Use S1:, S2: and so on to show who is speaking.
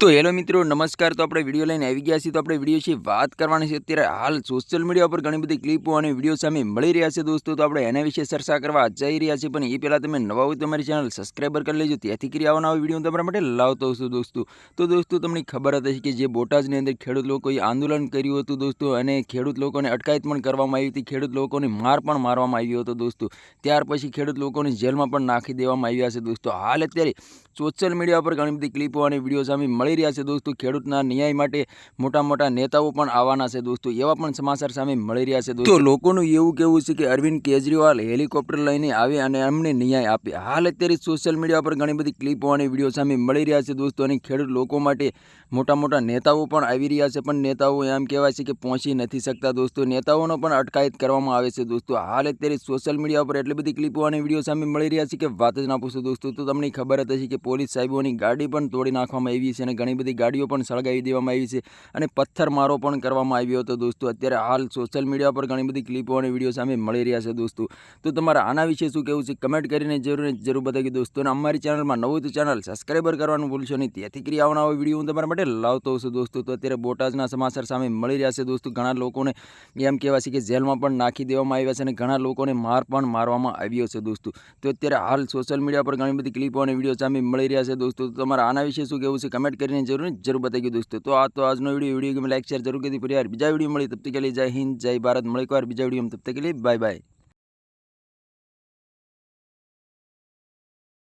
S1: તો હેલો મિત્રો, નમસ્કાર. તો આપણે વીડિયો લઈને આવી ગયા છીએ. તો આપણે વીડિયો છે વાત કરવાની છે. અત્યારે હાલ સોશિયલ મીડિયા પર ઘણી બધી ક્લિપો અને વીડિયો સામે મળી રહ્યા છે દોસ્તો. તો આપણે એના વિશે ચર્ચા કરવા જઈ રહ્યા છીએ. પણ એ પહેલાં તમે નવા હોય તમારી ચેનલ સબસ્ક્રાઈબર કરી લેજો. ત્યાંથી કરી આવવાના વીડિયો તમારા માટે લાવતો છું દોસ્તો. તો દોસ્તો, તમને ખબર હતી કે જે બોટાદની અંદર ખેડૂત લોકોએ આંદોલન કર્યું હતું દોસ્તો અને ખેડૂત લોકોને અટકાયત પણ કરવામાં આવી હતી. ખેડૂત લોકોને માર પણ મારવામાં આવ્યો હતો દોસ્તો. ત્યાર પછી ખેડૂત લોકોને જેલમાં પણ નાખી દેવામાં આવ્યા છે દોસ્તો. હાલ અત્યારે સોશિયલ મીડિયા પર ઘણી બધી ક્લિપો અને વીડિયો સામે મળી રહ્યા છે દોસ્તો. ખેડૂતના ન્યાય માટે મોટા મોટા નેતાઓ પણ આવવાના છે દોસ્તો. એવા પણ સમાચાર સામે મળી રહ્યા છે દોસ્તો. લોકોનું એવું કહેવું છે કે અરવિંદ કેજરીવાલ હેલિકોપ્ટર લઈને આવે અને અમને ન્યાય આપે. હાલ અત્યારે સોશિયલ મીડિયા પર ઘણી બધી ક્લિપો અને વીડિયો સામે મળી રહ્યા છે દોસ્તો અને ખેડૂત લોકો માટે મોટા મોટા નેતાઓ પણ આવી રહ્યા છે. પણ નેતાઓ એમ કહેવાય છે કે પહોંચી નથી શકતા દોસ્તો. નેતાઓનો પણ અટકાયત કરવામાં આવે છે દોસ્તો. હાલ અત્યારે સોશિયલ મીડિયા પર એટલી બધી ક્લિપો અને વીડિયો સામે મળી રહ્યા છે કે વાત જ ના પૂછો દોસ્તો. તો તમને ખબર હતી કે પોલીસ સાહેબોની ગાડી પણ તોડી નાખવામાં આવી છે અને ઘણી બધી ગાડીઓ પણ સળગાવી દેવામાં આવી છે અને પથ્થરમારો પણ કરવામાં આવ્યો હતો દોસ્તો. અત્યારે હાલ સોશિયલ મીડિયા પર ઘણી બધી ક્લિપો અને વીડિયો સામે મળી રહ્યા છે દોસ્તો. તો તમારા આના વિશે શું કહેવું છે? કમેન્ટ કરીને જરૂર જરૂર બતાવી દોસ્તો. અને અમારી ચેનલમાં નવું તો ચેનલ સબસ્ક્રાઈબર કરવાનું ભૂલશો નહીં. તેથી કરી આવવાના હોય વીડિયો હું તમારા માટે લાવતો છું દોસ્તો. તો અત્યારે બોટાદના સમાચાર સામે મળી રહ્યા છે દોસ્તો. ઘણા લોકોને એમ કહેવાય છે કે જેલમાં પણ નાખી દેવામાં આવ્યા છે અને ઘણા લોકોને માર પણ મારવામાં આવ્યો છે દોસ્તો. તો અત્યારે હાલ સોશિયલ મીડિયા પર ઘણી બધી ક્લિપો અને વીડિયો સામે મળી રહ્યા છે દોસ્તો. તમારા આના વિશે શું કહેવું છે? કમેન્ટ કરીને જરૂર જરૂર બતાવી દોસ્તો. તો આ તો આજનો વીડિયો વીડિયો ગમે લાઈક શેર જરૂર કરી ફરી યાર બીજા વીડિયો મળી તબ તક કે લીએ જય હિન્દ, જય ભારત. મળે એક વાર બીજા વીડિયો તબ તક કે લીએ બાય બાય